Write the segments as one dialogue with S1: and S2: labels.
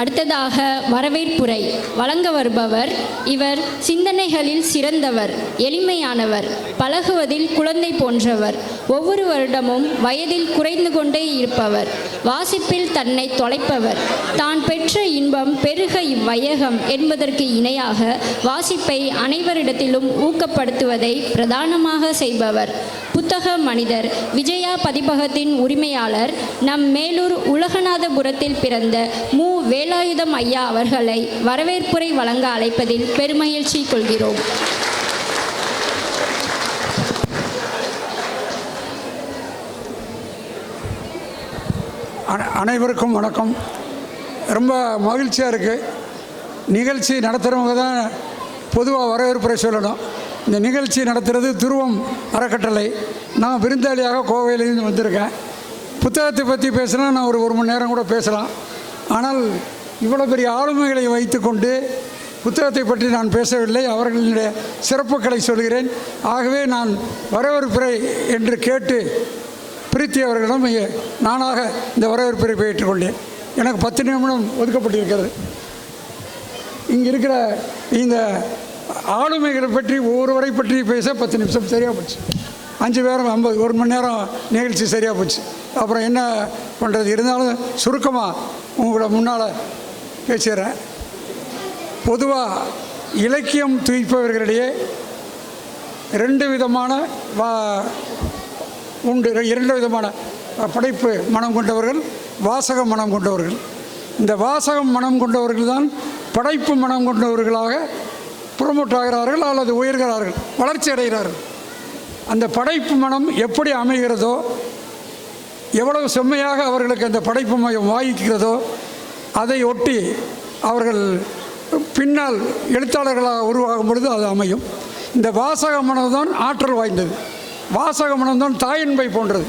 S1: அடுத்ததாக வரவேற்புரை. வழங்க வருபவர் இவர் சிந்தனைகளில் சிறந்தவர் எளிமையானவர் பழகுவதில் குழந்தை போன்றவர் ஒவ்வொரு வருடமும் வயதில் குறைந்து கொண்டே இருப்பவர் வாசிப்பில் தன்னை தொலைப்பவர். தான் பெற்ற இன்பம் பெருக இவ்வையகம் என்பதற்கு இணையாக வாசிப்பை அனைவரிடத்திலும் ஊக்கப்படுத்துவதை பிரதானமாக செய்பவர். புத்தக மனிதர் விஜயா பதிப்பகத்தின் உரிமையாளர் நம் மேலூர் உலகநாதபுரத்தில் பிறந்த மு. வேலாயுதம் ஐயா அவர்களை வரவேற்புரை வழங்க அழைப்பதில் பெருமகிழ்ச்சி கொள்கிறோம்.
S2: அனைவருக்கும் வணக்கம். ரொம்ப மகிழ்ச்சியாக இருக்குது நிகழ்ச்சி நடத்துகிறவங்க தான் பொதுவாக வரவேற்புரை சொல்லணும். இந்த நிகழ்ச்சி நடத்துகிறது துருவம் அறக்கட்டளை. நான் விருந்தாளியாக கோவையிலேருந்து வந்திருக்கேன். புத்தகத்தை பற்றி பேசினா நான் ஒரு ஒரு மணி நேரம் கூட பேசலாம். ஆனால் இவ்வளோ பெரிய ஆளுமைகளை வைத்துக்கொண்டு புத்தகத்தை பற்றி நான் பேசவில்லை. அவர்களுடைய சிறப்புகளை சொல்கிறேன். ஆகவே நான் வரவேற்புரை என்று கேட்டு பிரீத்தி அவர்களிடம் நானாக இந்த வரவேற்புரை பெற்றுக்கொண்டேன் எனக்கு பத்து நிமிடம் ஒதுக்கப்பட்டிருக்கிறது. இங்கே இருக்கிற இந்த ஆளுமைகளை பற்றி ஒவ்வொருவரை பற்றி பேச பத்து நிமிஷம் சரியாக போச்சு. அஞ்சு பேரும் ஐம்பது ஒரு மணி நேரம் நிகழ்ச்சி சரியாக போச்சு. அப்புறம் என்ன பண்ணுறது இருந்தாலும் சுருக்கமாக உங்களோட முன்னால் பேசிடுறேன். பொதுவாக இலக்கியம் துய்ப்பவர்களிடையே ரெண்டு விதமான வா உண்டு. இரண்டு விதமான படைப்பு மனம் கொண்டவர்கள் வாசக மனம் கொண்டவர்கள். இந்த வாசகம் மனம் கொண்டவர்கள் தான் படைப்பு மனம் கொண்டவர்களாக ப்ரொமோட் ஆகிறார்கள் அல்லது உயர்கிறார்கள் வளர்ச்சி அடைகிறார்கள். அந்த படைப்பு மனம் எப்படி அமைகிறதோ எவ்வளவு செம்மையாக அவர்களுக்கு அந்த படைப்பு மையம் வாய்க்கிறதோ அதை ஒட்டி அவர்கள் பின்னால் எழுத்தாளர்களாக உருவாகும் பொழுது அது அமையும். இந்த வாசக மனம் தான் ஆற்றல் வாய்ந்தது. வாசக மனம் தான் தாயின்பை போன்றது.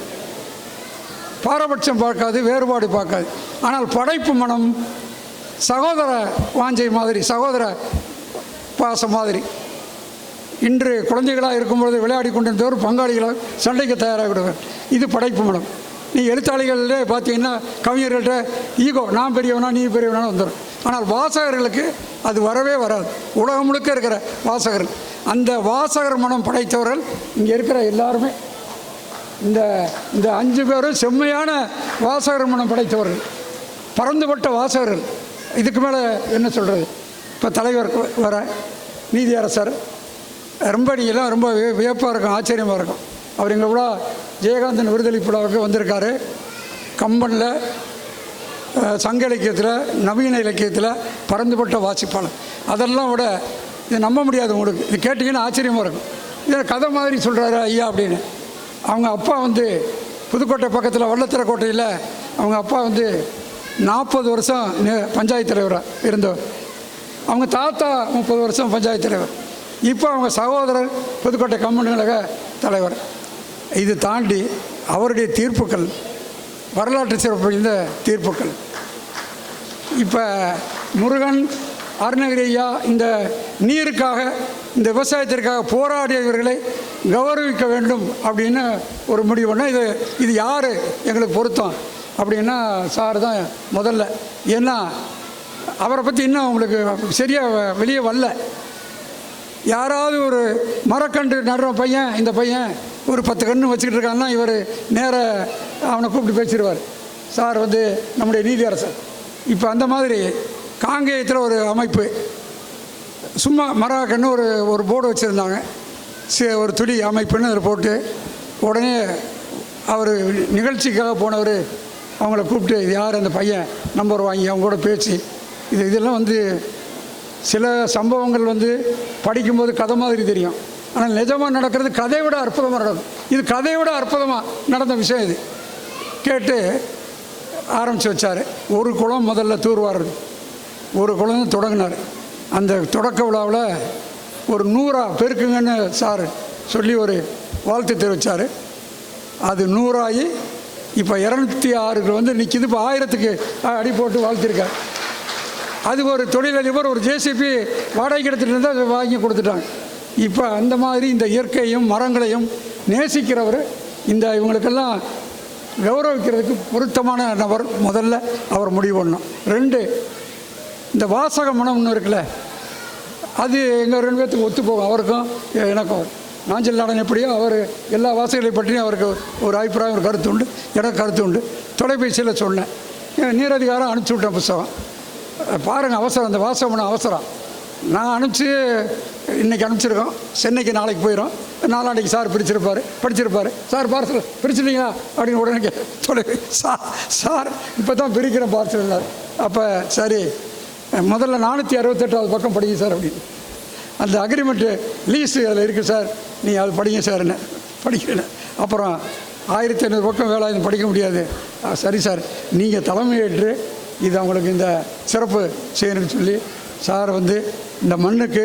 S2: பாரபட்சம் பார்க்காது வேறுபாடு பார்க்காது. ஆனால் படைப்பு மனம் சகோதர வாஞ்சை மாதிரி சகோதர பாசம் மாதிரி. இன்று குழந்தைகளாக இருக்கும்பொழுது விளையாடி கொண்டிருந்தவர் பங்காளிகளாக சண்டைக்கு தயாராகிவிடுவார். இது படைப்பு மனம் நீ எழுத்தாளிகளிலே பார்த்தீங்கன்னா கவிஞர்கள்ட்ட ஈகோ நான் பெரியவனா நீ பெரியவனா வந்துடும் ஆனால் வாசகர்களுக்கு அது வரவே வராது. உலகம் முழுக்க இருக்கிற வாசகர்கள். அந்த வாசகர் மனம் படைத்தவர்கள் இங்கே இருக்கிற எல்லாருமே. இந்த இந்த அஞ்சு பேரும் செம்மையான வாசகர் மனம் படைத்தவர்கள். பறந்துபட்ட வாசகர்கள். இதுக்கு மேலே என்ன சொல்கிறது இப்போ தலைவர் வர நீதியரசர் ரொம்ப நீங்களாம் ரொம்ப விய- வியப்பாக இருக்கும் ஆச்சரியமாக இருக்கும். அவர் எங்கள் கூட ஜெயகாந்தன் விடுதலை விழாவுக்கு வந்திருக்காரு. கம்பனில் சங்க இலக்கியத்தில் நவீன இலக்கியத்தில் பறந்துபட்ட வாசிப்பாளர். அதெல்லாம் விட இது நம்ப முடியாது உங்களுக்கு. இது கேட்டிங்கன்னா ஆச்சரியமாக இருக்கும். இது கதை மாதிரி சொல்கிறாரு ஐயா அப்படின்னு. அவங்க அப்பா வந்து புதுக்கோட்டை பக்கத்தில் வல்லத்திர கோட்டையில் அவங்க அப்பா வந்து நாற்பது வருஷம் நே- பஞ்சாயத்து தலைவராக இருந்தவர். அவங்க தாத்தா முப்பது வருஷம் பஞ்சாயத்து தலைவர். இப்போ அவங்க சகோதரர் புதுக்கோட்டை கம்பெனி கழக தலைவர். இது தாண்டி அவருடைய தீர்ப்புகள் வரலாற்று சிறப்பு இந்த தீர்ப்புகள். இப்போ முருகன் அருணகிரி ஐயா இந்த நீருக்காக இந்த விவசாயத்திற்காக போராடியவர்களை கௌரவிக்க வேண்டும் அப்படின்னு ஒரு முடிவு பண்ணால் இது இது யார் எங்களுக்கு பொருத்தம் அப்படின்னா சார் தான் முதல்ல. ஏன்னா அவரை பற்றி இன்னும் அவங்களுக்கு சரியாக வெளியே வரல. யாராவது ஒரு மரக்கன்று நடுற பையன் இந்த பையன் ஒரு பத்து கன்று வச்சுக்கிட்டு இருக்கான்னா இவர் நேர அவனை கூப்பிட்டு பேசிடுவார். சார் வந்து நம்முடைய நீதியரசர். இப்போ அந்த மாதிரி காங்கேயத்தில் ஒரு அமைப்பு. சும்மா மரக்கன்று ஒரு ஒரு போர்டு வச்சுருந்தாங்க. சி- ஒரு துளி அமைப்புன்னு அதில் போட்டு உடனே அவர் நிகழ்ச்சிக்காக போனவர் அவங்கள கூப்பிட்டு யார் அந்த பையன்? நம்பர் வாங்கி அவங்க கூட பேச்சு இது இதெல்லாம் வந்து சில சம்பவங்கள் வந்து படிக்கும்போது கதை மாதிரி தெரியும். ஆனால் நிஜமாக நடக்கிறது கதையை விட அற்புதமாக நடக்கும். இது கதையை விட அற்புதமாக நடந்த விஷயம் இது. கேட்டு ஆரம்பித்து வச்சார். ஒரு குளம் முதல்ல தூர்வார். ஒரு குளம் தொடங்கினார். அந்த தொடக்க விழாவில் ஒரு நூறா பெருக்குங்கன்னு சார் சொல்லி ஒரு வாழ்த்து தெரிவித்தார் அது நூறாகி இப்போ இரநூத்தி ஆறுக்கு வந்து நிற்கிது இப்போ ஆயிரத்துக்கு அடி போட்டு வாழ்த்திருக்கார். அது ஒரு தொழிலதிபர் ஒரு ஜேசிபி வாடகை எடுத்துகிட்டு இருந்தால் அதை வாங்கி கொடுத்துட்டாங்க. இப்போ அந்த மாதிரி இந்த இயற்கையும் மரங்களையும் நேசிக்கிறவர் இந்த இவங்களுக்கெல்லாம் கௌரவிக்கிறதுக்கு பொருத்தமான நபர் முதல்ல அவர் முடிவு பண்ணணும். ரெண்டு இந்த வாசக மனம்னு இருக்குல்ல அது எங்கள் ரெண்டு பேர்த்துக்கு ஒத்து போகும். அவருக்கும் எனக்கும். நாஞ்சல் நாடன் எப்படியோ அவர் எல்லா வாசகங்களை பற்றியும் அவருக்கு ஒரு அபிப்பிராயம் ஒரு கருத்து உண்டு. எனக்கு கருத்து உண்டு. தொலைபேசியில் சொன்னேன். நீரதிகாரம் அனுப்பிச்சி விட்டேன் புஸ்தகம். பாருங்கள் அவசரம் அந்த வாசகம்னு அவசரம். நான் அனுப்பிச்சு இன்றைக்கி அனுப்பிச்சிருக்கோம். சென்னைக்கு நாளைக்கு போயிடும் நாளான்னைக்கு சார் பிடிச்சிருப்பார். படிச்சிருப்பார். சார் பார்சல் பிரிச்சிட்டீங்களா அப்படின்னு உடனே சொல்லு. சார் சார் இப்போ தான் பிரிக்கிறேன் பார்சல் அப்போ சரி முதல்ல நானூற்றி அறுபத்தெட்டாவது பக்கம் படிங்க சார் அப்படின்னு. அந்த அக்ரிமெண்ட்டு லீஸு அதில் இருக்குது சார். நீ அது படிங்க சார் என்ன? படிக்கிறேன் அப்புறம் ஆயிரத்தி ஐநூறு பக்கம் வேலை படிக்க முடியாது. சரி சார். நீங்கள் தலைமையேற்று இது அவங்களுக்கு இந்த சிறப்பு செய்யணும்னு சொல்லி சார் வந்து இந்த மண்ணுக்கு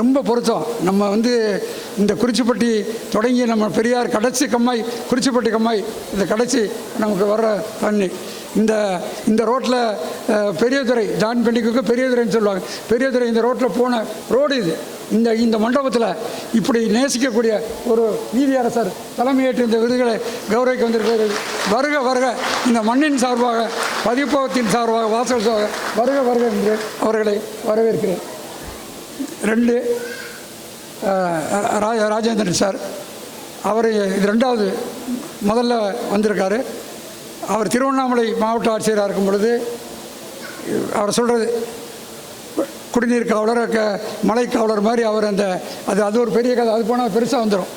S2: ரொம்ப பொருத்தம். நம்ம வந்து இந்த குறிச்சிப்பட்டி தொடங்கி நம்ம பெரியார் கடைசி கம்மாய் குறிச்சிப்பட்டி கம்மாய் இந்த கடைசி நமக்கு வர்ற தண்ணி. இந்த இந்த ரோட்டில் பெரியதுறை ஜான் பெண்டிக்கு பெரியதுறைன்னு சொல்லுவாங்க. பெரியதுறை இந்த ரோட்டில் போன ரோடு இது. இந்த இந்த மண்டபத்தில் இப்படி நேசிக்கக்கூடிய ஒரு நீதியரசர் தலைமையேற்று இந்த விருதுகளை கௌரவிக்க வந்திருக்கிறது வருக வருக இந்த மண்ணின் சார்பாக பதிப்பகத்தின் சார்பாக வாசல் சார்பாக வருக வருக என்று அவர்களை வரவேற்கிறேன். ரெண்டு ரா- ராஜேந்திரன் சார் அவர் இது ரெண்டாவது முதல்ல வந்திருக்காரு. அவர் திருவண்ணாமலை மாவட்ட ஆட்சியராக இருக்கும் பொழுது அவர் சொல்கிறது குடிநீர் காவலர் க மலை காவலர் மாதிரி அவர் அந்த அது அது ஒரு பெரிய கதை. அது போனால் பெருசாக வந்துடும்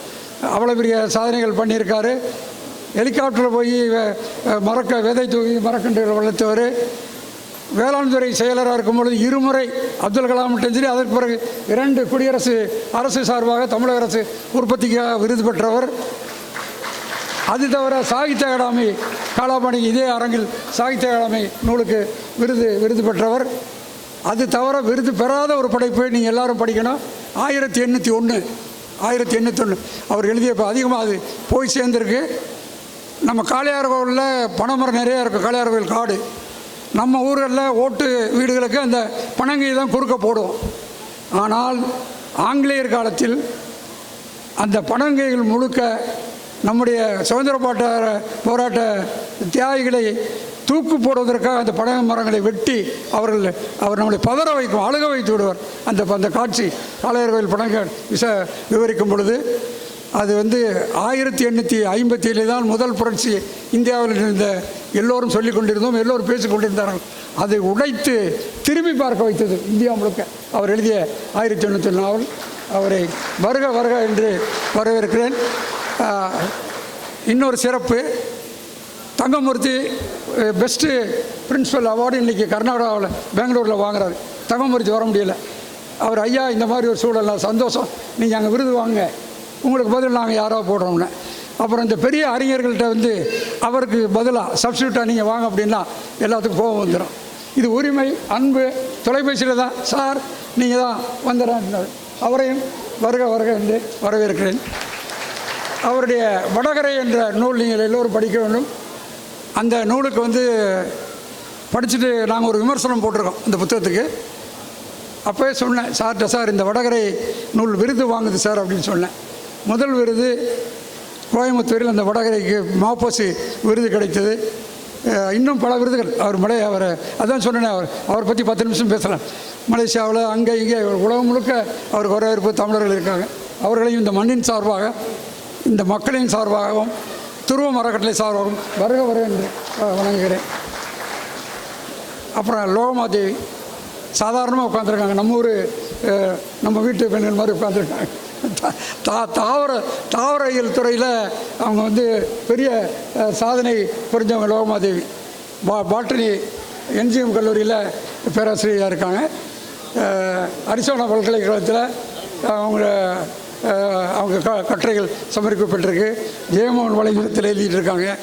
S2: அவ்வளோ பெரிய சாதனைகள் பண்ணியிருக்காரு. ஹெலிகாப்டரில் போய் மறக்க விதை தூவி மரக்கன்று வளர்த்தவர். வேளாண் துறை செயலராக இருக்கும் பொழுது இருமுறை அப்துல் கலாம் சரி அதற்கு பிறகு இரண்டு குடியரசு அரசு சார்பாக தமிழக அரசு உற்பத்திக்காக விருது பெற்றவர். அது தவிர சாகித்ய அகாடமி காலாபாணி இதே அரங்கில் சாகித்ய அகாடமி நூலுக்கு விருது விருது பெற்றவர். அது தவிர விருது பெறாத ஒரு படைப்பு நீங்கள் எல்லாரும் படிக்கணும். ஆயிரத்தி எண்ணூற்றி ஒன்று ஆயிரத்தி எண்ணூற்றி ஒன்று அவர் எழுதிய இப்போ அதிகமாக அது போய் சேர்ந்துருக்கு. நம்ம காளையார் கோவிலில் பனைமரம் நிறையா இருக்கும் காளையார் கோவில் காடு. நம்ம ஊர்களில் ஓட்டு வீடுகளுக்கு அந்த பனங்கை தான் குறுக்க போடுவோம் ஆனால் ஆங்கிலேயர் காலத்தில் அந்த பனங்கைகள் முழுக்க நம்முடைய சுதந்திர போட்ட போராட்ட தியாகிகளை தூக்கு போடுவதற்காக அந்த பனை மரங்களை வெட்டி அவர்கள் அவர் நம்மளை பதற வைக்கும் அழுக வைத்து விடுவார். அந்த அந்த காட்சி காளையர் கோயில் படங்கள் விச விவரிக்கும் பொழுது அது வந்து ஆயிரத்தி எண்ணூற்றி ஐம்பத்தி ஏழு தான் முதல் புரட்சி இந்தியாவில் இருந்த எல்லோரும் சொல்லிக் கொண்டிருந்தோம் எல்லோரும் பேசிக் கொண்டிருந்தார்கள். அதை உடைத்து திரும்பி பார்க்க வைத்தது இந்தியா முழுக்க. அவர் எழுதிய ஆயிரத்தி எண்ணூற்றி நாவல் அவரை வருக வருக என்று வரவேற்கிறேன். இன்னொரு சிறப்பு. தங்கமூர்த்தி பெஸ்ட்டு பிரின்சிபல் அவார்டு இன்றைக்கி கர்நாடகாவில் பெங்களூரில் வாங்குறாரு. தங்கமூர்த்தி வர முடியல. அவர் ஐயா இந்த மாதிரி ஒரு சூழல் சந்தோஷம். நீங்கள் அங்கே விருது வாங்க உங்களுக்கு பதில் நாங்கள் யாரோ போடுறோம்னு. அப்புறம் இந்த பெரிய அறிஞர்கள்ட்ட வந்து அவருக்கு பதிலாக சப்ஸ்டியூட்டாக நீங்கள் வாங்க அப்படின்னா எல்லாத்துக்கும் கோபம் வந்துடும் இது உரிமை அன்பு தொலைபேசியில் தான். சார் நீங்கள் தான் வந்துடுறேன் அவரையும் வருக வருக என்று வரவேற்கிறேன். அவருடைய வடகரை என்ற நூல் நீங்கள் எல்லோரும் படிக்க வேண்டும். அந்த நூலுக்கு வந்து படிச்சுட்டு நாங்கள் ஒரு விமர்சனம் போட்டிருக்கோம் அந்த புத்தகத்துக்கு. அப்போயே சொன்னேன் சார்கிட்ட சார் இந்த வடகரை நூல் விருது வாங்குது சார் அப்படின்னு சொன்னேன். முதல் விருது கோயம்புத்தூரில் அந்த வடகரைக்கு மாப்போசி விருது கிடைத்தது. இன்னும் பல விருதுகள். அவர் மலை அவர் அதான் சொன்னேன் அவர் அவரை பற்றி பத்து நிமிஷம் பேசலாம். மலேசியாவில் அங்கே இங்கே உலகம் முழுக்க அவருக்கு வரவேற்பு தமிழர்கள் இருக்காங்க. அவர்களையும் இந்த மண்ணின் சார்பாக இந்த மக்களின் சார்பாகவும் துருவ மரக்கட்டளை சார்பாகவும் வருக வருக என்று வணங்குகிறேன். அப்புறம் லோகமாதேவி சாதாரணமாக உட்காந்துருக்காங்க நம்ம ஊர் நம்ம வீட்டு பெண்கள் மாதிரி உட்காந்துருக்காங்க தா தாவர தாவரவியல் துறையில் அவங்க வந்து பெரிய சாதனை புரிஞ்சவங்க லோகமாதேவி பா பாட்டனி என்ஜிஎம் கல்லூரியில் பேராசிரியராக இருக்காங்க. அரிசோனா பல்கலைக்கழகத்தில் அவங்க அவங்க க கட்டுரைகள் சமர்ப்பிக்கப்பட்டிருக்கு. ஜெயமோகன் வலைதளத்தில் எழுதிட்டு இருக்காங்க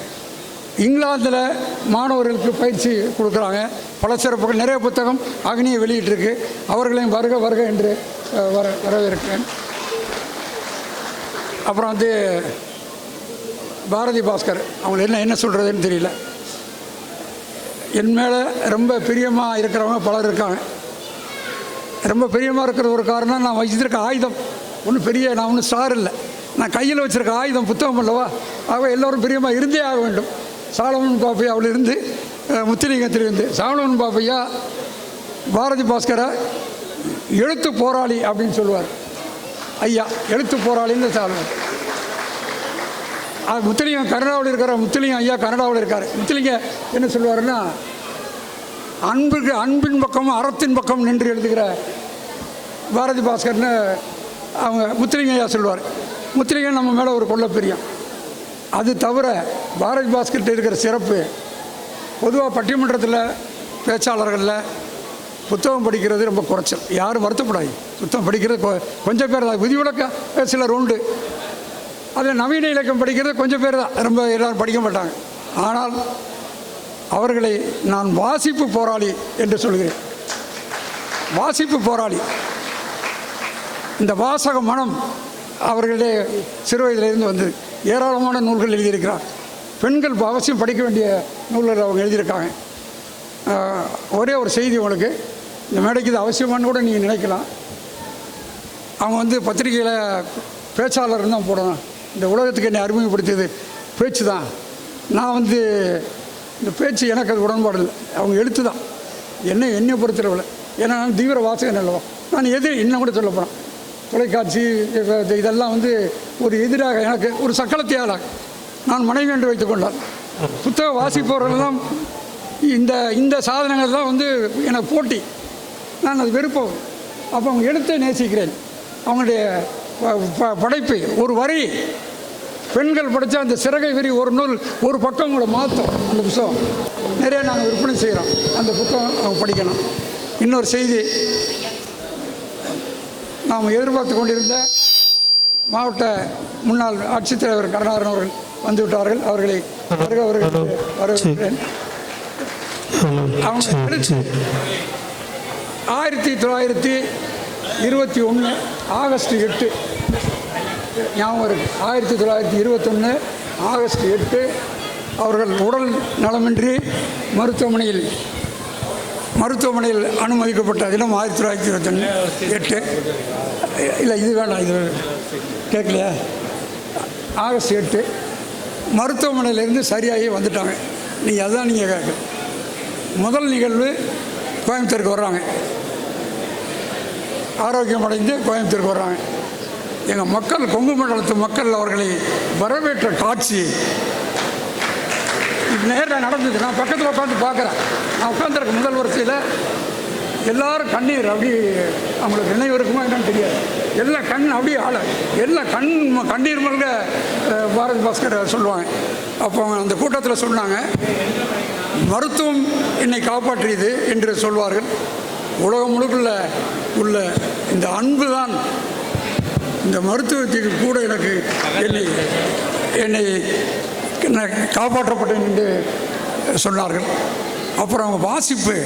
S2: இங்கிலாந்தில் மாணவர்களுக்கு பயிற்சி கொடுக்குறாங்க. பல சிறப்புகள். நிறைய புத்தகம் அக்னியை வெளியிட்டிருக்கு. அவர்களையும் வருக வருக என்று வர வரவேற்கிறேன். அப்புறம் வந்து பாரதி பாஸ்கர். அவங்க என்ன என்ன சொல்கிறதுன்னு தெரியல. என் மேலே ரொம்ப பிரியமாக இருக்கிறவங்க பலர் இருக்காங்க. ரொம்ப பிரியமாக இருக்கிற ஒரு காரணம் நான் வச்சிருக்க ஆயுதம். ஒன்றும் பெரிய நான் ஒன்றும் ஸ்டார் இல்லை. நான் கையில் வச்சுருக்க ஆயுதம் புத்தகம் அல்லவா? ஆக எல்லோரும் பிரியமாக இருந்தே ஆக வேண்டும். சாலமன் பாப்பையா அவள் இருந்து முத்துலிங்கத்திலிருந்து சாலமன் பாப்பையா பாரதி பாஸ்கரை எழுத்து போராளி அப்படின்னு சொல்லுவார். ஐயா எழுத்து போராளின்னு சாலமன். அது முத்துலிங்கம் கனடாவில் இருக்கிற முத்துலிங்கம் ஐயா கனடாவில் இருக்கார். முத்துலிங்க என்ன சொல்லுவாருன்னா அன்புக்கு அன்பின் பக்கம் அறத்தின் பக்கம் நின்று எழுதுகிற பாரதி பாஸ்கர்னு அவங்க முத்திரிங்கையா சொல்லுவார். முத்திரிகை நம்ம மேலே ஒரு கொள்ள பிரியம். அது தவிர பாரதி பாஸ்கர்கிட்ட இருக்கிற சிறப்பு பொதுவாக பட்டிமன்றத்தில் பேச்சாளர்களில் புத்தகம் படிக்கிறது ரொம்ப குறைச்சல். யாரும் வருத்தப்படாது புத்தகம் படிக்கிறது கொ- கொஞ்சம் பேர் தான். விதிவிலக்க சிலர் உண்டு. அதில் நவீன இலக்கம் படிக்கிறது கொஞ்சம் பேர் தான். ரொம்ப எல்லோரும் படிக்க மாட்டாங்க. ஆனால் அவர்களை நான் வாசிப்பு போராளி என்று சொல்கிறேன். வாசிப்பு போராளி. இந்த வாசக மனம் அவர்களுடைய சிறு வயதிலிருந்து வந்தது ஏராளமான நூல்கள் எழுதியிருக்கிறார். பெண்கள் அவசியம் படிக்க வேண்டிய நூல்கள் அவங்க எழுதியிருக்காங்க. ஒரே ஒரு செய்தி உங்களுக்கு. இந்த மேடைக்கு இது அவசியமானு கூட நீங்கள் நினைக்கலாம். அவங்க வந்து பத்திரிகையில் பேச்சாளர் தான் போடணும் இந்த உலகத்துக்கு என்னை அறிமுகப்படுத்தியது பேச்சு தான் நான் வந்து இந்த பேச்சு எனக்கு அது உடன்பாடு இல்லை. அவங்க எழுத்து தான் என்ன என்னை பொறுத்தளவில். ஏன்னா நான் தீவிர வாசகன் அல்லவா? நான் எது இன்னும் கூட சொல்ல போகிறேன் தொலைக்காட்சி இது- இதெல்லாம் வந்து ஒரு எதிராக எனக்கு ஒரு சக்களத்தியாளாக நான் மனைவி என்று வைத்துக் கொண்டார். புத்தக வாசிப்பவர்களெல்லாம் இந்த இந்த சாதனங்கள் தான் வந்து எனக்கு போட்டி. நான் அது விருப்பம் அப்போ அவங்க எழுத்தை நேசிக்கிறேன். அவங்களுடைய படைப்பு ஒரு வரி. பெண்கள் படித்த அந்த சிறகை விரி ஒரு நூல் ஒரு பக்கம் கூட மாற்றும் அந்த புத்தகம். நிறைய நாங்கள் விற்பனை செய்கிறோம் அந்த புத்தகம் அவங்க படிக்கணும். இன்னொரு செய்தி. நாம் எதிர்பார்த்து கொண்டிருந்த மாவட்ட முன்னாள் ஆட்சித்தலைவர் கருணாகரன் அவர்கள் வந்துவிட்டார்கள். அவர்களை வருக அவர்கள் வரவேற்கிறேன். அவங்க ஆயிரத்தி தொள்ளாயிரத்தி இருபத்தி ஒன்று ஆகஸ்ட் எட்டு ஞாபகம் இருக்கு ஆயிரத்தி தொள்ளாயிரத்தி இருபத்தொன்று ஆகஸ்ட் எட்டு அவர்கள் உடல் நலமின்றி மருத்துவமனையில் மருத்துவமனையில் அனுமதிக்கப்பட்ட தினம் ஆயிரத்தி தொள்ளாயிரத்தி இருபத்தொன்று எட்டு. இல்லை இது வேணாம் இது கேட்கலையா? ஆகஸ்ட் எட்டு மருத்துவமனையிலேருந்து சரியாகி வந்துட்டாங்க. நீங்கள் அதுதான் நீங்கள் கேட்க முதல் நிகழ்வு கோயம்புத்தூருக்கு வர்றாங்க. ஆரோக்கியம் அடைந்து கோயம்புத்தூருக்கு வர்றாங்க. எங்கள் மக்கள் கொங்கு மண்டலத்து மக்கள் அவர்களை வரவேற்ற காட்சி. நேரில் நடந்தது. நான் பக்கத்தில் உட்காந்து பார்க்குறேன். நான் உட்காந்துருக்க முதல் வரிசையில் எல்லாரும் கண்ணீர் அப்படி அவங்களுக்கு நினைவு இருக்குமா என்னன்னு தெரியாது. எல்லா கண் அப்படியே ஆள. எல்லா கண் கண்ணீர் மல்க பாரதி பாஸ்கர் சொல்லுவாங்க. அப்போ அந்த கூட்டத்தில் சொன்னாங்க மருத்துவம் என்னை காப்பாற்றியது என்று சொல்வார்கள். உலகம் முழுக்குள்ள உள்ள இந்த அன்பு தான் இந்த மருத்துவத்துக்கு கூட எனக்கு என்னை என்னை நான் காப்பாற்றப்பட்டேன் என்று சொன்னார்கள். அப்புறம் வாசிப்பு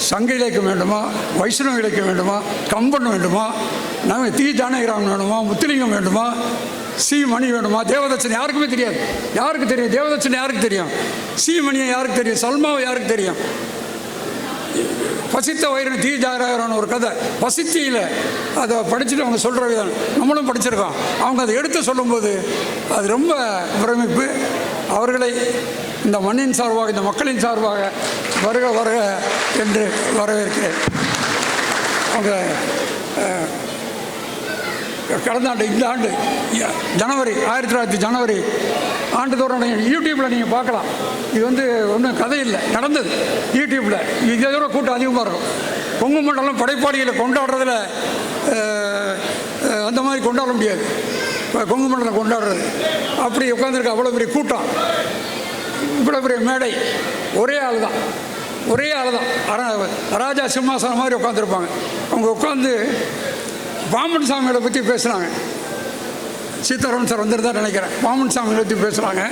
S2: சங்க இலக்கியம் வேண்டுமா வைஷ்ணவ இலக்கியம் வேண்டுமா கம்பன் வேண்டுமா நம்ம தி. ஜானகிராமன் வேணுமா முத்துலிங்கம் வேண்டுமா சி. மணி வேணுமா தேவதச்சன் யாருக்குமே தெரியாது. யாருக்கு தெரியும்? தேவதச்சன் யாருக்கு தெரியும்? சி. மணியை யாருக்கு தெரியும்? சல்மாவை யாருக்கு தெரியும்? பசித்த வயிறு தீ. ஜாகரான ஒரு கதை. பசித்தியில். அதை படிச்சுட்டு அவங்க சொல்கிற விதம். நம்மளும் படிச்சிருக்கோம். அவங்க அதை எடுத்து சொல்லும்போது அது ரொம்ப பிரமிப்பு. அவர்களை இந்த மண்ணின் சார்பாக இந்த மக்களின் சார்பாக வருக வருக என்று வரவேற்கிறேன். அவங்க கடந்த ஆண்டு இந்த ஆண்டு ஜனவரி ஆயிரத்தி தொள்ளாயிரத்தி ஜனவரி ஆண்டுதோறும் நீங்கள் யூடியூப்பில் நீங்கள் பார்க்கலாம். இது வந்து ஒன்றும் கதை இல்லை நடந்தது. யூடியூப்பில் இதை தவிர கூட்டம் அதிகமாக இருக்கும். கொங்கு மண்டலம் படைப்பாளிகளை கொண்டாடுறதுல அந்த மாதிரி கொண்டாட முடியாது. கொங்கு மண்டலம் கொண்டாடுறது. அப்படி உட்காந்துருக்க அவ்வளோ பெரிய கூட்டம். இவ்வளோ பெரிய மேடை. ஒரே ஆள் தான் ஒரே ஆள் தான் ராஜா சிம்மாசனம் மாதிரி உட்காந்துருப்பாங்க அவங்க உட்காந்து பாமன் சாமிகளை பற்றி பேசுகிறாங்க சீதாராமன் சார் வந்துருந்தா நினைக்கிறேன். பாமன் சாமிகளை பற்றி பேசுகிறாங்க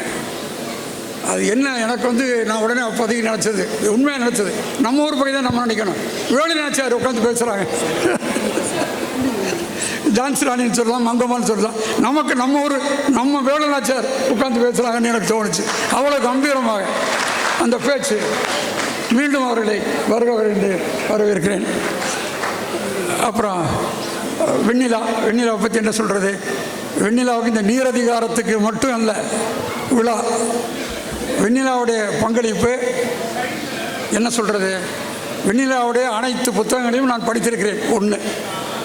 S2: அது என்ன? எனக்கு வந்து நான் உடனே அப்போதைக்கு நினச்சது. உண்மையாக நினச்சது. நம்ம ஊர் பக்கம் தான் நம்ம நினைக்கணும். வேலு நினச்சார் உட்காந்து பேசுகிறாங்க ஜான்சி ராணின்னு சொல்லலாம் மங்கம்மான்னு சொல்லலாம். நமக்கு நம்ம ஊர் நம்ம வேலுநாச்சியார் உட்காந்து பேசுகிறாங்கன்னு எனக்கு தோணுச்சு. அவ்வளோ கம்பீரமாக அந்த பேச்சு. மீண்டும் அவர்களை வருக என்று வரவேற்கிறேன். அப்புறம் வெண்ணிலா வெண்ணிலாவை பற்றி என்ன சொல்கிறது வெண்ணிலாவுக்கு இந்த நீரதிகாரத்துக்கு மட்டும் அல்ல விழா. வெண்ணிலாவுடைய பங்களிப்பு என்ன சொல்கிறது வெண்ணிலாவுடைய அனைத்து புத்தகங்களையும் நான் படித்திருக்கிறேன் ஒன்று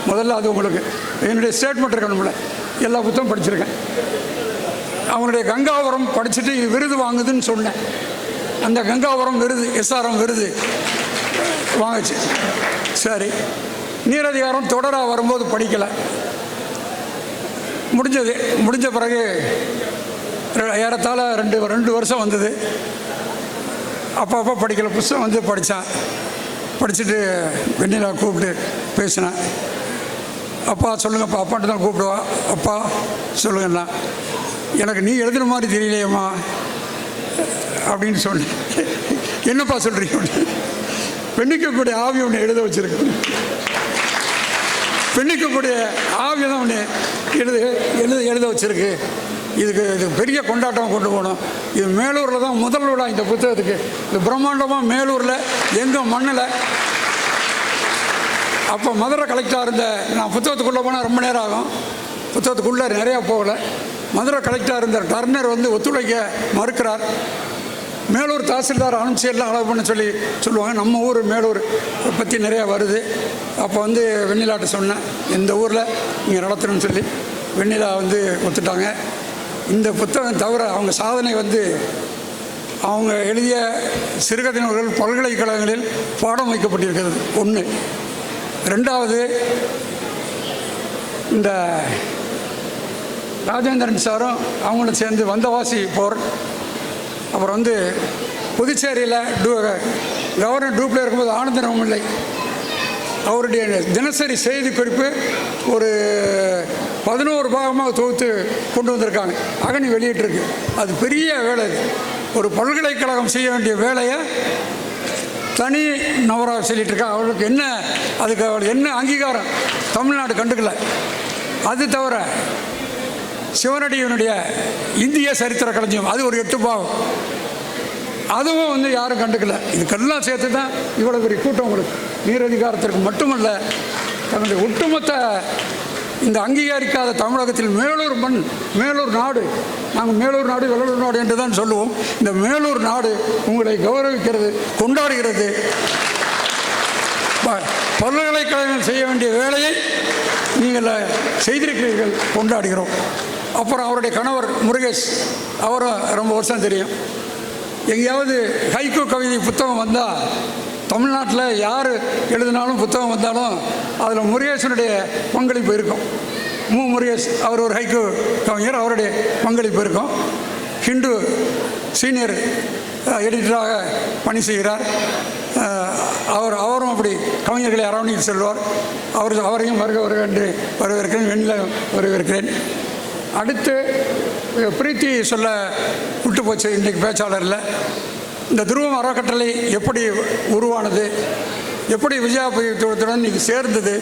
S2: முதல்ல அது உங்களுக்கு என்னுடைய ஸ்டேட்மெண்ட் இருக்கணும்ல எல்லா புத்தகம் படிச்சிருக்கேன். அவனுடைய கங்காவரம் படிச்சுட்டு விருது வாங்குதுன்னு சொன்னேன். அந்த கங்காவரம் விருது எஸ்ஆர்எம் விருது வாங்குச்சு. சரி. நீரதிகாரம் தொடராக வரும்போது படிக்கலை. முடிஞ்சது. முடிஞ்ச பிறகு ரெ- ஏறத்தாழ ரெண்டு ரெண்டு வருஷம் வந்தது. அப்போ அப்போ படிக்கல. புஸ்தகம் வந்து படித்தேன் படிச்சுட்டு வெண்ணிலா கூப்பிட்டு பேசினேன். அப்பா சொல்லுங்கப்பா அப்பான்ட்டு தான் கூப்பிடுவா. அப்பா சொல்லுங்கண்ணா எனக்கு நீ எழுதுன மாதிரி தெரியலையேம்மா. அப்படின்னு சொன்னேன். என்னப்பா சொல்கிறீங்க பெண்ணிக்கக்கூடிய ஆவி ஒன்று எழுத வச்சிருக்கேன் பெண்ணிக்கக்கூடிய ஆவி தான் ஒன்று எழுத எழுத எழுத வச்சுருக்கு. இதுக்கு இது பெரிய கொண்டாட்டம் கொண்டு போகணும். இது மேலூரில் தான் முதல் விழா இந்த புத்தகத்துக்கு. இது பிரம்மாண்டமாக மேலூரில் எங்கள் மண்ணில் அப்போ மதுரை கலெக்டராக இருந்த நான் புத்தகத்துக்குள்ளே போனால் ரொம்ப நேரம் ஆகும் புத்தகத்துக்குள்ளே நிறையா போகலை. மதுரை கலெக்டராக இருந்த டர்னர் வந்து ஒத்துழைக்க மறுக்கிறார். மேலூர் தாசில்தார் அனுப்பிச்சு எல்லாம் அளவு பண்ண சொல்லி சொல்லுவாங்க. நம்ம ஊர் மேலூர் பற்றி நிறையா வருது. அப்போ வந்து வெண்ணிலாட்ட சொன்னேன். இந்த ஊரில் நீங்கள் நடத்தணும்னு சொல்லி வெண்ணிலா வந்து ஒத்துட்டாங்க இந்த புத்தகம் தவிர அவங்க சாதனை வந்து அவங்க எழுதிய சிறுகதை நூல்கள் பல்கலைக்கழகங்களில் பாடம் வைக்கப்பட்டிருக்கிறது. ஒன்று ரெண்டாவது இந்த ராஜேந்திரன் சாரும் அவங்களும் சேர்ந்து வந்தவாசி போர். அப்புறம் வந்து புதுச்சேரியில் டூ கவர்னர் டூப்பில் இருக்கும்போது ஆனந்தரம் இல்லை. அவருடைய தினசரி செய்தி குறிப்பு ஒரு பதினோரு பாகமாக தொகுத்து கொண்டு வந்திருக்காங்க. அகனி வெளியிட்டிருக்கு. அது பெரிய வேலை ஒரு பல்கலைக்கழகம் செய்ய வேண்டிய வேலையை தனி நபராக சொல்லிட்டு இருக்கா அவளுக்கு என்ன அதுக்கு அவளுக்கு என்ன அங்கீகாரம்? தமிழ்நாடு கண்டுக்கல. அது தவிர சிவனடியனுடைய இந்திய சரித்திர களஞ்சியம் அது ஒரு எட்டு பாவம். அதுவும் வந்து யாரும் கண்டுக்கல. இதுக்கெல்லாம் சேர்த்து தான் இவ்வளோ பெரிய கூட்டம் உங்களுக்கு. நீரதிகாரத்திற்கு மட்டுமல்ல தன்னுடைய ஒட்டுமொத்த இந்த அங்கீகரிக்காத தமிழகத்தில் மேலூர் மண் மேலூர் நாடு நாங்கள் மேலூர் நாடு வேலூர் நாடு என்று தான் சொல்லுவோம். இந்த மேலூர் நாடு உங்களை கௌரவிக்கிறது கொண்டாடுகிறது. ப- பல்கலைக்கழகங்கள் செய்ய வேண்டிய வேலையை நீங்கள் செய்திருக்கிறீர்கள் கொண்டாடுகிறோம். அப்புறம் அவருடைய கணவர் முருகேஷ் அவரும் ரொம்ப வருஷம் தெரியும். எங்கேயாவது ஹைகோ கவிதை புத்தகம் வந்தால் தமிழ்நாட்டில் யார் எழுதினாலும் புத்தகம் வந்தாலும் அதில் முருகேசனுடைய பங்களிப்பு இருக்கும். மு. முருகேஷ் அவர் ஒரு ஹைக்கூ கவிஞர் அவருடைய பங்களிப்பு இருக்கும். ஹிந்து சீனியர் எடிட்டராக பணி செய்கிறார். அவர் அவரும் அப்படி கவிஞர்களை அரவணைத்து செல்வார். அவர் அவரையும் வருக வருக என்று வரவேற்கிறேன் வெண்ணில வரவேற்கிறேன். அடுத்து பிரீத்தி சொல்ல விட்டு போச்சு இன்றைக்கு பேச்சாளரில். இந்த துருவம் அறக்கட்டளை எப்படி உருவானது? எப்படி விஜயாபயுத்துடன் இன்றைக்கி சேர்ந்தது?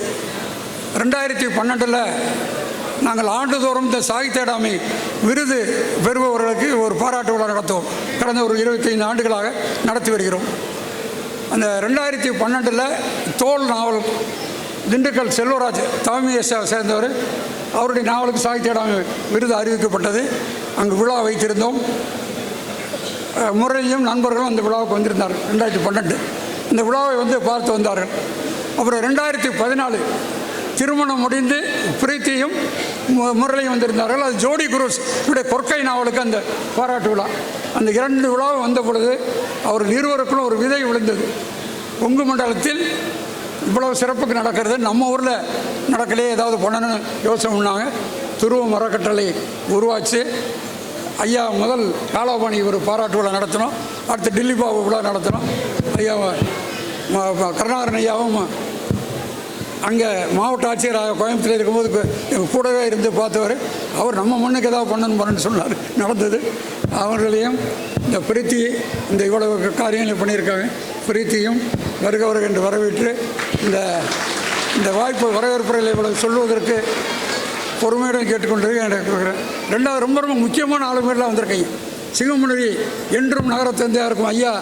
S2: ரெண்டாயிரத்தி பன்னெண்டில் நாங்கள் ஆண்டுதோறும் இந்த சாகித்ய அகாடமி விருது பெறுபவர்களுக்கு ஒரு பாராட்டு விழா நடத்துவோம். கடந்த ஒரு இருபத்தைந்து ஆண்டுகளாக நடத்தி வருகிறோம். அந்த ரெண்டாயிரத்தி பன்னெண்டில் தோல் நாவல் திண்டுக்கல் செல்வராஜ் தலைமையை சேர்ந்தவர் அவருடைய நாவலுக்கு சாகித்ய அகாடமி விருது அறிவிக்கப்பட்டது. அங்கு விழா வைத்திருந்தோம். முரளியும் நண்பர்களும் அந்த விழாவுக்கு வந்திருந்தார்கள். ரெண்டாயிரத்தி பன்னெண்டு. இந்த விழாவை வந்து பார்த்து வந்தார்கள். அப்புறம் ரெண்டாயிரத்தி பதினாலு. திருமணம் முடிந்து பிரீத்தியும் மு- முரளியும் வந்திருந்தார்கள். அது ஜோடி குரூஸ் இவருடைய கொற்கை நாவலுக்கு அந்த பாராட்டு விழா. அந்த இரண்டு விழாவும் வந்த பொழுது அவர்கள் இருவருக்குள்ள ஒரு விதை விழுந்தது. கொங்கு மண்டலத்தில் இவ்வளவு சிறப்புக்கு நடக்கிறது. நம்ம ஊரில் நடக்கலையே ஏதாவது பண்ணணும்னு யோசனை பண்ணாங்க துருவ மரக்கட்டளை உருவாச்சு. ஐயா முதல் காலாபாணி ஒரு பாராட்டு விழா நடத்தினோம். அடுத்து டில்லி பாபு விழா நடத்தினோம். ஐயா கருணாகரன் ஐயாவும் அங்கே மாவட்ட ஆட்சியராக கோயம்புத்தூர் இருக்கும்போது கூடவே இருந்து பார்த்தவர். அவர் நம்ம மண்ணுக்கு ஏதாவது பண்ணணும் பண்ணணும்னு சொன்னார். நடந்தது. அவர்களையும் இந்த பிரீத்தி இந்த இவ்வளவு காரியங்களை பண்ணியிருக்காங்க. பிரீத்தியும் வருக வருக என்று வரவேற்று இந்த இந்த வாய்ப்பு வரவேற்புகளை இவ்வளவு சொல்வதற்கு பொறுமையுடன் கேட்டுக்கொண்டிருக்கேன் எனக்கு ரெண்டாவது ரொம்ப ரொம்ப முக்கியமான ஆளுமையெல்லாம் வந்திருக்கீங்க. சிங்கமுனரி என்றும் நகரத்தந்தையாக இருக்கும் ஐயா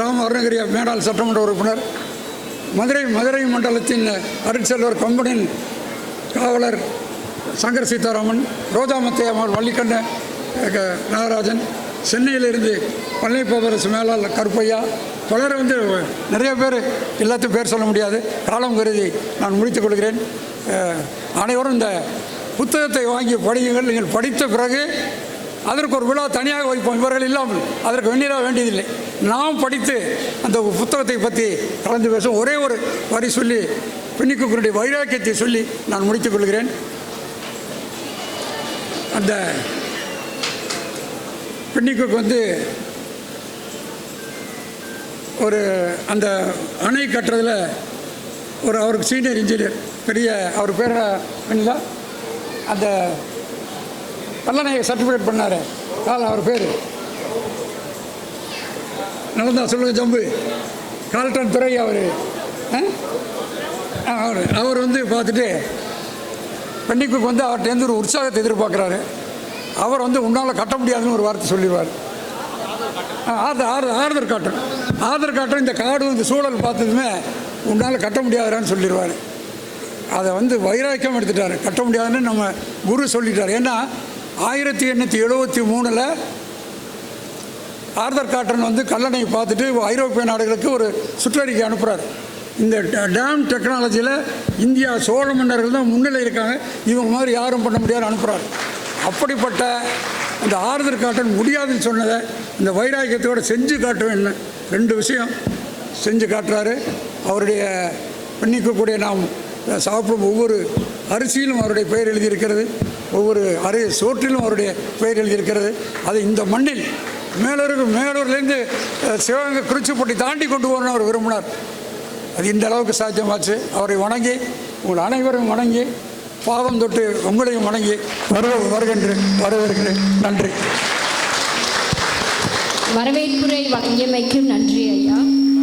S2: ராம அருணகிரி மேடாள் சட்டமன்ற உறுப்பினர். மதுரை மதுரை மண்டலத்தின் அருட்செல்வர் கம்பனின் காவலர் சங்கர் சீதாராமன் ரோஜாமத்தை அம்மாள் வள்ளிக்கண்ண நாகராஜன் சென்னையிலிருந்து பழனி பேபரசு மேலாளர் கருப்பையா பலர் வந்து நிறைய பேர் எல்லாத்தையும் பேர் சொல்ல முடியாது. காலம் கருதி நான் முடித்துக் கொள்கிறேன். அனைவரும் இந்த புத்தகத்தை வாங்கி படியுங்கள். நீங்கள் படித்த பிறகு அதற்கு ஒரு விழா தனியாக வைப்போம். இவர்கள் இல்லாமல் அதற்கு வெண்ணிலா வேண்டியதில்லை. நாம் படித்து அந்த புத்தகத்தை பற்றி கலந்து பேசும் ஒரே ஒரு வரி சொல்லி பின்னிக்குடைய வைராக்கியத்தை சொல்லி நான் முடித்துக் கொள்கிறேன். அந்த பின்னிக்குக்கு வந்து ஒரு அந்த அணை கட்டுறதில் ஒரு அவருக்கு சீனியர் இன்ஜினியர் பெரிய அவர் பேர் என்ன அந்த கல்லணையை சர்டிஃபிகேட் பண்ணார். கால் அவர் பேர். நடந்தா சொல்லுங்கள் ஜம்பு. கால்டன் துறை அவர். அவர். அவர் வந்து பார்த்துட்டு பெண்ணிக்கு வந்து அவர்கிட்டேருந்து ஒரு உற்சாகத்தை எதிர்பார்க்குறாரு. அவர் வந்து உன்னால் கட்ட முடியாதுன்னு ஒரு வார்த்தை சொல்லிடுவார். ஆதர் ஆறுதல் ஆறுதல் காட்டும் ஆதார் காட்டும் இந்த காடு இந்த சூழல் பார்த்ததுமே உன்னால் கட்ட முடியாதுறான்னு சொல்லிடுவார். அதை வந்து வைராக்கியம் எடுத்துட்டார். கட்ட முடியாதுன்னு நம்ம குரு சொல்லிட்டார். ஏன்னா ஆயிரத்தி எண்ணூற்றி எழுபத்தி மூணில் ஆர்தர் காட்டன் வந்து கல்லணையை பார்த்துட்டு ஐரோப்பிய நாடுகளுக்கு ஒரு சுற்றறிக்கை அனுப்புகிறார் இந்த டேம் டெக்னாலஜியில் இந்தியா சோழ மன்னர்கள் தான் முன்னிலை இருக்காங்க. இவங்க மாதிரி யாரும் பண்ண முடியாது அனுப்புகிறார் அப்படிப்பட்ட இந்த ஆறுதல் காட்டன் முடியாதுன்னு சொன்னதை இந்த வைராக்கியத்தோடு செஞ்சு காட்டுவேன் ரெண்டு விஷயம் செஞ்சு காட்டுறாரு. அவருடைய பண்ணிக்கக்கூடிய நாம் சாப்பிடும் ஒவ்வொரு அரிசியிலும் அவருடைய பெயர் எழுதியிருக்கிறது ஒவ்வொரு அரி சோற்றிலும் அவருடைய பெயர் எழுதியிருக்கிறது. அது இந்த மண்ணில் மேலூருக்கு மேலூர்லேருந்து சிவகங்கை குறிச்சிப்பட்டி தாண்டி கொண்டு போகணும்னு அவர் விரும்பினார். அது இந்த அளவுக்கு சாத்தியமாச்சு. அவரை வணங்கி உங்கள் அனைவரும் வணங்கி பாதம் தொட்டு உங்களையும் வணங்கி வருக வருகின்ற வரவேற்கிறேன். நன்றி.
S1: வரவேற்புரை வழங்கியமைக்கும் நன்றி ஐயா.